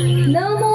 नमो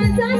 Ramazan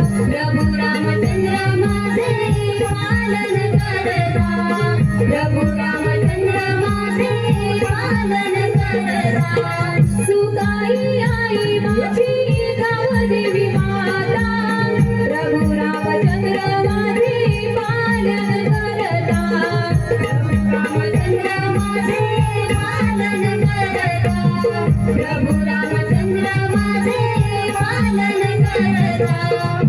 प्रभू रामचंद्र माझे पालन करता प्रभू रामचंद्र माझे पालन करता आई माझी माता रामचंद्र माझे पालन करता रामचंद्र माझे पालन करता रामचंद्र माझे पालन करता.